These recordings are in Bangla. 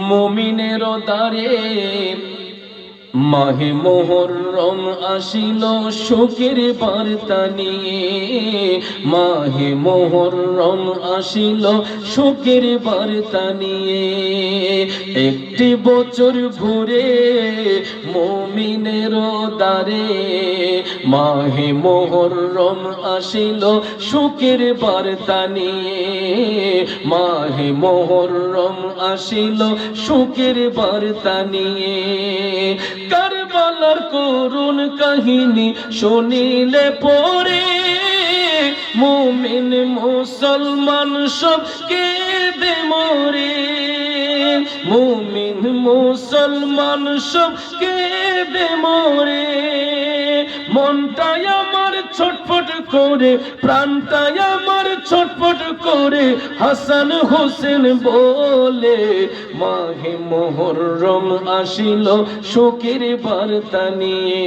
মমিনের দ্বারে মাহে মোহরম আসিল শোকের বার্তা নিয়ে। মাহে মোহরম আসিল শোকের বার্তা নিয়ে। একটি বছর ঘুরে মমিনের দ্বারে মাহে মোহরম আসিল শোকের বার্তা নিয়ে। মাহে মোহরম আসিল শোকের বার্তা নিয়ে। কারবালার করুণ কাহিনী শুনিলে পরে মুমিন মুসলমান সব কেঁদে মরে। মুমিন মুসলমান সব কেঁদে মরে। করে, প্রাণটাই আমার ছটফট করে, হাসান হোসেন বলে, মাহে মোহরম আসিল, শোকের বার্তা নিয়ে।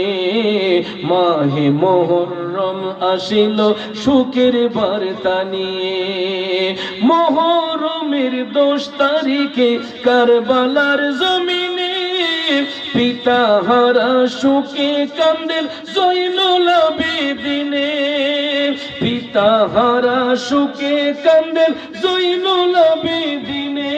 মাহে মোহরম আসিল, শোকের বার্তা নিয়ে। মোহরমের দোষ তারিখে কারবালার জমিনে, পিতা হারা শোকে কান্দেন জৈনুল আবেদিনে। পিতা হারা শোকে কান্দেন জৈনুল আবেদিনে।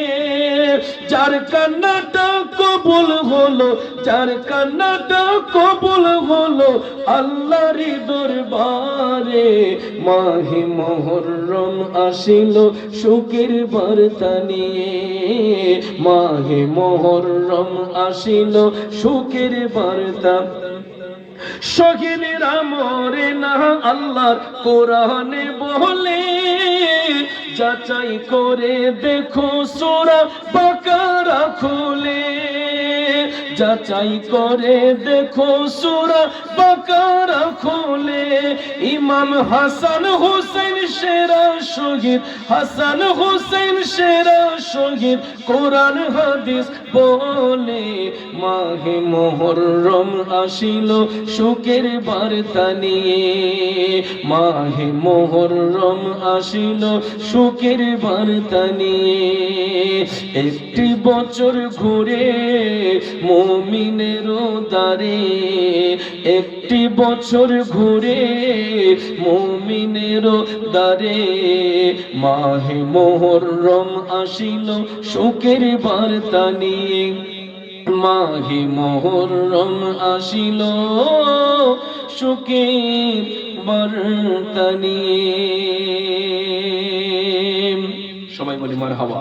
যার কান্নাটা কবুল হলো, যার কান্নাটা কবুল হলো আল্লাহর দরবারে। মাহে মোহরম আসিল সুখের বার্তা নিয়ে। মাহে মোহরম আসিল সুখের বার্তা। শহীদের মরে না আল্লাহর কোরআনে বলে যাচাই করে দেখো সোরা বাকারা খুলে। যাচাই করে দেখো সুরা বাকারা খুলে। ইমাম হাসান হোসেন সেরা শহীদ, হাসান হোসেন সেরা শহীদ। কোরআন, হাদিস বলে, মাহে মোহরম আসিল, সুখের বার্তা নিয়ে। মাহে মোহরম আসিল, সুখের বার্তা নিয়ে। একটি বছর ঘুরে মমিনের দ্বারে একটি বছর ঘুরে মমিনের দ্বারে মাহে মোহরম আসিল সুখের বার্তা নিয়ে। মাহি মোহরম আসিল সুখের বার্তা নিয়ে। সবাই বলি মার হাওয়া